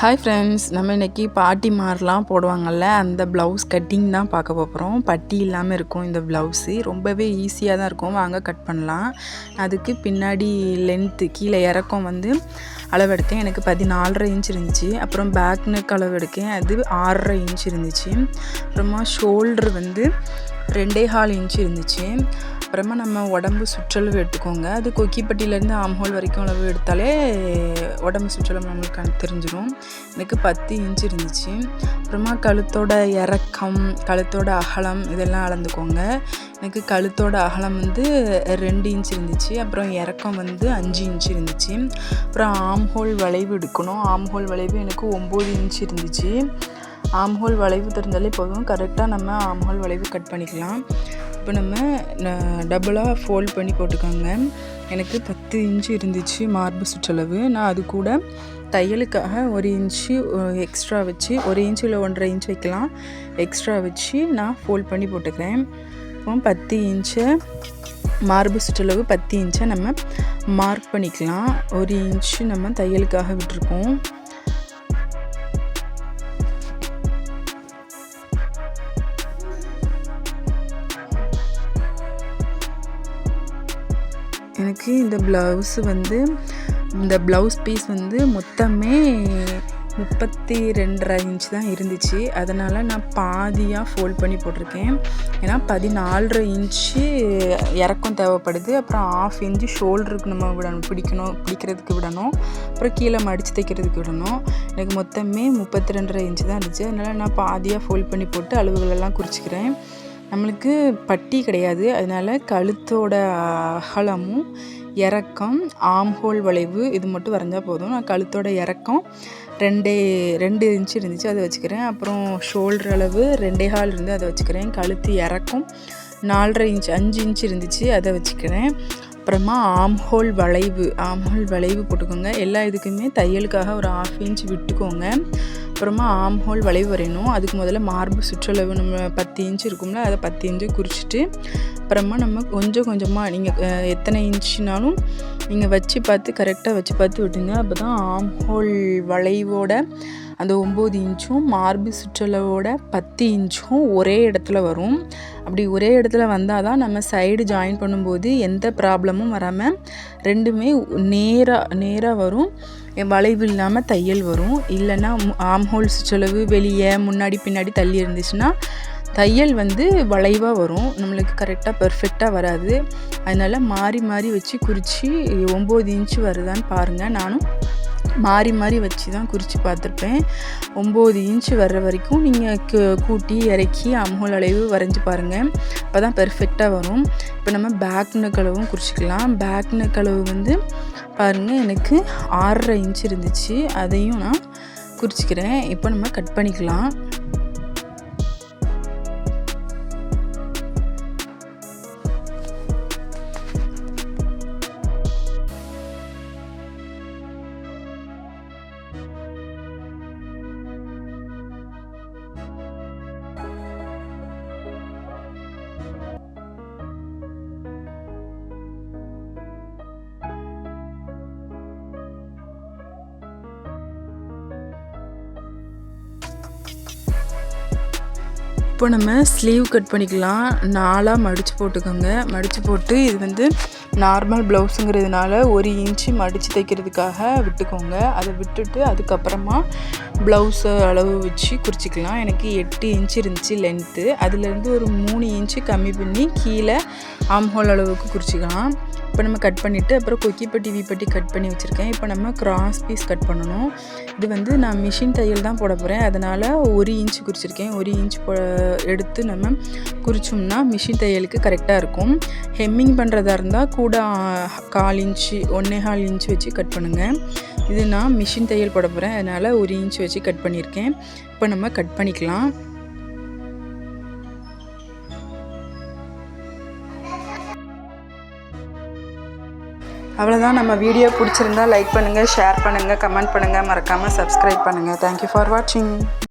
Hi friends நம்ம இன்றைக்கி பாட்டி மாரெலாம் போடுவாங்கள்ல அந்த ப்ளவுஸ் கட்டிங் தான் பார்க்க போகிறோம் பட்டி இல்லாமல் இருக்கும் இந்த ப்ளவுஸு ரொம்பவே ஈஸியாக தான் இருக்கும். வாங்க கட் பண்ணலாம். அதுக்கு பின்னாடி லென்த்து கீழே இறக்கம் வந்து அளவெடுத்தேன். எனக்கு பதினாலரை இன்ச் இருந்துச்சு. அப்புறம் பேக் நெக் அளவெடுக்கேன் அது ஆறரை இன்ச் இருந்துச்சு. அப்புறமா ஷோல்ட்ரு வந்து ரெண்டே ஹால் இன்ச் இருந்துச்சு. அப்புறமா நம்ம உடம்பு சுற்றளவு எடுத்துக்கோங்க. அது கொக்கிப்பட்டியிலேருந்து ஆம்ஹோல் வரைக்கும் அளவு எடுத்தாலே உடம்பு சுற்றளவு நம்மளுக்கு தெரிஞ்சிடும் எனக்கு பத்து இன்ச் இருந்துச்சு. அப்புறமா கழுத்தோட இறக்கம் கழுத்தோட அகலம் இதெல்லாம் அளந்துக்கோங்க. எனக்கு கழுத்தோட அகலம் வந்து ரெண்டு இன்ச் இருந்துச்சு. அப்புறம் இறக்கம் வந்து அஞ்சு இன்ச் இருந்துச்சு. அப்புறம் ஆம்ஹோல் வளைவு எடுக்கணும். ஆம்ஹோல் வளைவு எனக்கு ஒம்பது இன்ச் இருந்துச்சு. ஆம்ஹோல் வளைவு தெரிஞ்சாலே போதும். கரெக்டாக நம்ம ஆம்ஹோல் வளைவு கட் பண்ணிக்கலாம். இப்போ நம்ம டபுளாக ஃபோல்ட் பண்ணி போட்டுக்கோங்க. எனக்கு பத்து இன்ச்சு இருந்துச்சு மார்பு சுற்றளவு. நான் அது கூட தையலுக்காக ஒரு இன்ச்சு எக்ஸ்ட்ரா வச்சு ஒரு இன்ச்சு இல்லை ஒன்றரை இன்ச் வைக்கலாம். எக்ஸ்ட்ரா வச்சு நான் ஃபோல்ட் பண்ணி போட்டுக்கிறேன். இப்போ பத்து இன்ச்சை மார்பு சுற்றளவு பத்து இன்ச்சை நம்ம மார்க் பண்ணிக்கலாம். ஒரு இன்ச்சு நம்ம தையலுக்காக விட்டுருக்கோம். எனக்கு இந்த ப்ளவுஸு வந்து இந்த ப்ளவுஸ் பீஸ் வந்து மொத்தமே முப்பத்தி ரெண்டரை இன்ச் தான் இருந்துச்சு. அதனால் நான் பாதியாக ஃபோல்ட் பண்ணி போட்டிருக்கேன். ஏன்னா பதினாலரை இன்ச்சு இறக்கம் தேவைப்படுது. அப்புறம் ஆஃப் இன்ச்சு ஷோல்டருக்கு நம்ம விடணும் பிடிக்கணும் பிடிக்கிறதுக்கு விடணும். அப்புறம் கீழே மடித்து தைக்கிறதுக்கு விடணும். எனக்கு மொத்தமே முப்பத்தி ரெண்டரை இன்ச்சு தான் இருந்துச்சு. அதனால் நான் பாதியாக ஃபோல்ட் பண்ணி போட்டு அளவுகளெல்லாம் குறிச்சிக்கிறேன். நம்மளுக்கு பட்டி கிடையாது. அதனால் கழுத்தோட அகலமும் இறக்கம் ஆம்ஹோல் வளைவு இது மட்டும் வரைஞ்சால் போதும். நான் கழுத்தோட இறக்கம் ரெண்டே ரெண்டு இன்ச்சு இருந்துச்சு அதை வச்சுக்கிறேன். அப்புறம் ஷோல்டர் அளவு ரெண்டே ஹால் இருந்து அதை வச்சுக்கிறேன். கழுத்து இறக்கம் நாலரை இன்ச் அஞ்சு இன்ச் இருந்துச்சு அதை வச்சுக்கிறேன். அப்புறமா ஆம்ஹோல் வளைவு ஆம்ஹோல் வளைவு போட்டுக்கோங்க. எல்லா இதுக்குமே தையலுக்காக ஒரு ஆஃப் இன்ச் விட்டுக்கோங்க. அப்புறமா ஆம் ஹோல் வளைவு வரையணும் அதுக்கு முதல்ல மார்பு சுற்றளவு நம்ம பத்து இன்ச் இருக்கும்ல அதை பத்து இன்ச்சு குறிச்சிட்டு அப்புறமா நம்ம கொஞ்சம் கொஞ்சமாக நீங்கள் எத்தனை இன்ச்சுனாலும் நீங்கள் வச்சு பார்த்து கரெக்டாக வச்சு பார்த்து விட்டுங்க. அப்போ தான் ஆம் ஹோல் வளைவோட அந்த ஒம்பது இன்ச்சும் மார்பு சுற்றளவோட பத்து இன்ச்சும் ஒரே இடத்துல வரும். அப்படி ஒரே இடத்துல வந்தால் தான் நம்ம சைடு ஜாயின் பண்ணும்போது எந்த ப்ராப்ளமும் வராமல் ரெண்டுமே நேராக நேராக வரும். வளைவு இல்லாமல் தையல் வரும். இல்லைன்னா ஆம் ஹோல் சுற்றளவு வெளியே முன்னாடி பின்னாடி தள்ளி இருந்துச்சுன்னா தையல் வந்து வளைவாக வரும். நம்மளுக்கு கரெக்டாக பர்ஃபெக்டாக வராது. அதனால் மாறி மாறி வச்சு குறித்து ஒம்பது இன்ச்சு வருதான்னு பாருங்கள் நானும் மாறி மாறி வச்சு தான் குறித்து பார்த்துருப்பேன். ஒம்பது இன்ச்சு வர்ற வரைக்கும் நீங்கள் கூட்டி இறக்கி அம்ஹோல் அளவு வரைஞ்சி பாருங்கள் அப்போ தான் பெர்ஃபெக்டாக வரும். இப்போ நம்ம பேக் நெக்களவும் குறிச்சிக்கலாம். பேக் நெக்களவு வந்து பாருங்கள் எனக்கு ஆறரை இன்ச் இருந்துச்சு. அதையும் நான் குறிச்சிக்கிறேன். இப்போ நம்ம கட் பண்ணிக்கலாம். இப்போ நம்ம ஸ்லீவ் கட் பண்ணிக்கலாம். நாலாக மடித்து போட்டுக்கோங்க. மடித்து போட்டு இது வந்து நார்மல் ப்ளவுஸுங்கிறதுனால ஒரு இன்ச்சு மடித்து தைக்கிறதுக்காக விட்டுக்கோங்க. அதை விட்டுட்டு அதுக்கப்புறமா ப்ளவுஸை அளவு வச்சு குறிச்சிக்கலாம். எனக்கு எட்டு இன்ச்சு இருந்துச்சு லென்த்து அதுலேருந்து ஒரு மூணு இன்ச்சு கம்மி பண்ணி கீழே ஆம்ஹோல் அளவுக்கு குறிச்சிக்கலாம். இப்போ நம்ம கட் பண்ணிவிட்டு அப்புறம் கொக்கி பட்டி வீப்பட்டி கட் பண்ணி வச்சுருக்கேன். இப்போ நம்ம கிராஸ் பீஸ் கட் பண்ணணும். இது வந்து நான் மிஷின் தையல் தான் போட போகிறேன் அதனால் ஒரு இன்ச் குறிச்சிருக்கேன். ஒரு இன்ச் எடுத்து நம்ம குறிச்சோம்னா மிஷின் தையலுக்கு கரெக்டாக இருக்கும். ஹெம்மிங் பண்ணுறதா இருந்தால் கூட கால் இன்ச்சு ஒன்றே கால் இன்ச் வச்சு கட் பண்ணுங்கள் இது நான் மிஷின் தையல் போட போகிறேன் அதனால் ஒரு இன்ச் வச்சு கட் பண்ணியிருக்கேன் இப்போ நம்ம கட் பண்ணிக்கலாம். அவ்வளோதான் நம்ம வீடியோ பிடிச்சிருந்தா லைக் பண்ணுங்கள் ஷேர் பண்ணுங்கள் கமெண்ட் பண்ணுங்கள் மறக்காமல் சப்ஸ்கிரைப் பண்ணுங்கள் தேங்க்யூ ஃபார் வாட்சிங்